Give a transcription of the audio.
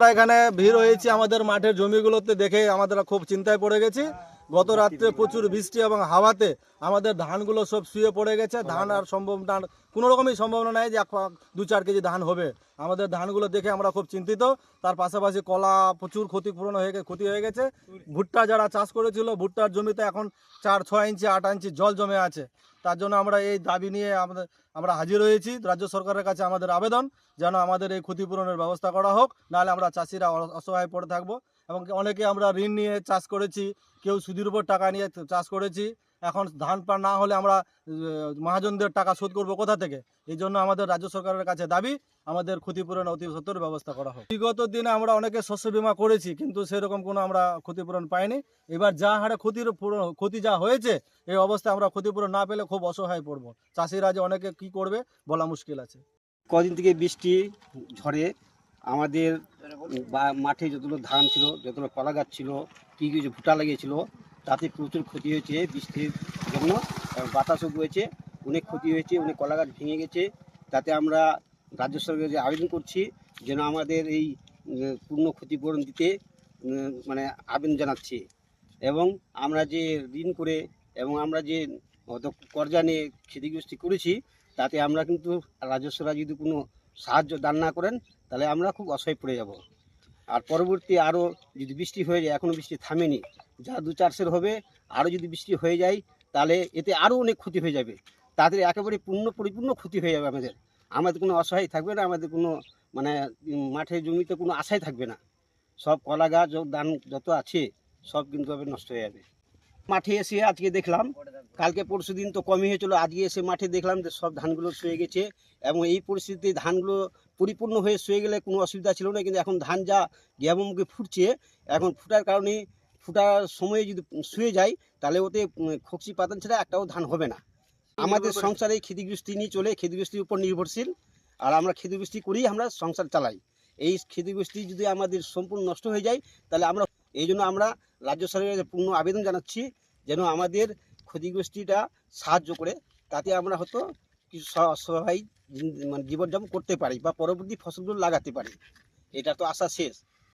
আমরা এখানে ভিড় হয়েছি আমাদের মাঠের জমিগুলোতে দেখে আমাদের খুব চিন্তায় পড়ে গেছি। গত রাত্রে প্রচুর বৃষ্টি এবং হাওয়াতে আমাদের ধানগুলো সব শুয়ে পড়ে গেছে। ধান আর সম্ভাবনা কোনো রকমই সম্ভাবনা নাই যে এক- দু চার কেজি ধান হবে। আমাদের ধানগুলো দেখে আমরা খুব চিন্তিত। তার পাশাপাশি কলা প্রচুর ক্ষতিপূরণ হয়ে ক্ষতি হয়ে গেছে। ভুট্টা যারা চাষ করেছিল ভুট্টার জমিতে এখন চার ছয় ইঞ্চি আট ইঞ্চি জল জমে আছে। তার জন্য আমরা এই দাবি নিয়ে আমাদের আমরা হাজির হয়েছি। রাজ্য সরকারের কাছে আমাদের আবেদন যেন আমাদের এই ক্ষতিপূরণের ব্যবস্থা করা হোক। নাহলে আমরা চাষিরা অসহায় পড়ে থাকব। এবং অনেকে আমরা ঋণ নিয়ে চাষ করেছি, কেউ সুদের উপর টাকা নিয়ে চাষ করেছি। এখন ধান পা না হলে আমরা মহাজনদের টাকা শোধ করব কোথা থেকে? এই জন্য আমাদের রাজ্য সরকারের কাছে দাবি, আমাদের ক্ষতিপূরণ অতি সত্তর ব্যবস্থা করা হোক। বিগত দিনে আমরা অনেকে শস্য বীমা করেছি, কিন্তু সেরকম কোনো আমরা ক্ষতিপূরণ পাইনি। এবার যা হারে ক্ষতির ক্ষতি যা হয়েছে, এই অবস্থায় আমরা ক্ষতিপূরণ না পেলে খুব অসহায় পড়ব। চাষিরা যে অনেকে কি করবে, বলা মুশকিল আছে। কদিন থেকে বৃষ্টি ঝড়ে, আমাদের বা- মাঠে যতগুলো ধান ছিল, যতগুলো কলা গাছ ছিল, কী কিছু ভুটা লাগিয়েছিল, তাতে প্রচুর ক্ষতি হয়েছে বৃষ্টির জন্য বাতাসও বয়েছে অনেক ক্ষতি হয়েছে, অনেক কলা গাছ ভেঙে গেছে। তাতে আমরা রাজ্য সরকারের যে আবেদন করছি, যেন আমাদের এই পূর্ণ ক্ষতিপূরণ দিতে মানে আবেদন জানাচ্ছি। এবং আমরা যে ঋণ করে এবং আমরা যে কর্জা নিয়ে ক্ষতিগ্রস্তি করেছি, তাতে আমরা কিন্তু রাজস্বরা যদি কোনো সাহায্য দান না করেন, তাহলে আমরা খুব অসহায় পড়ে যাব। আর পরবর্তী আরও যদি বৃষ্টি হয়ে যায় এখনও বৃষ্টি থামেনি, যা দু চারশের হবে আরও যদি বৃষ্টি হয়ে যায়, তাহলে এতে আরও অনেক ক্ষতি হয়ে যাবে। তাদের একেবারে পূর্ণ পরিপূর্ণ ক্ষতি হয়ে যাবে আমাদের। আমাদের কোনো অসহায় থাকবে না, আমাদের কোনো মানে মাঠে, জমিতে কোনো আশাই থাকবে না। সব কলা গাছ ও ধান যত আছে, সব কিন্তু নষ্ট হয়ে যাবে। মাঠে এসে আজকে দেখলাম। কালকে পরশু দিন তো কমই হয়েছিল, আজকে এসে মাঠে দেখলাম যে সব ধানগুলো শুয়ে গেছে এবং এই পরিস্থিতিতে ধানগুলো পরিপূর্ণ হয়ে শুয়ে গেলে কোনো অসুবিধা ছিল না, কিন্তু এখন ধান যা গ্যাবমুখে ফুটছে, এখন ফুটার কারণে ফুটার সময়ে যদি শুয়ে যায়, তাহলে ওতে খোকসি পাতান ছাড়া একটাও ধান হবে না। আমাদের সংসারে ক্ষতিগ্রস্তি নিয়ে চলে, ক্ষতিগ্রস্তির উপর নির্ভরশীল, আর আমরা ক্ষতিগ্রস্তি করেই আমরা সংসার চালাই। এই ক্ষতিগ্রস্তি যদি আমাদের সম্পূর্ণ নষ্ট হয়ে যায়, তাহলে আমরা, এই জন্য আমরা রাজ্য সরকারের পূর্ণ আবেদন জানাচ্ছি যেন আমাদের ক্ষতিগ্রস্তিটা সাহায্য করে, তাতে আমরা হয়তো কিছু সবাই মানে জীবনযাপন করতে পারি বা পরবর্তী ফসলগুলো লাগাতে পারি। এটা তো আশা শেষ।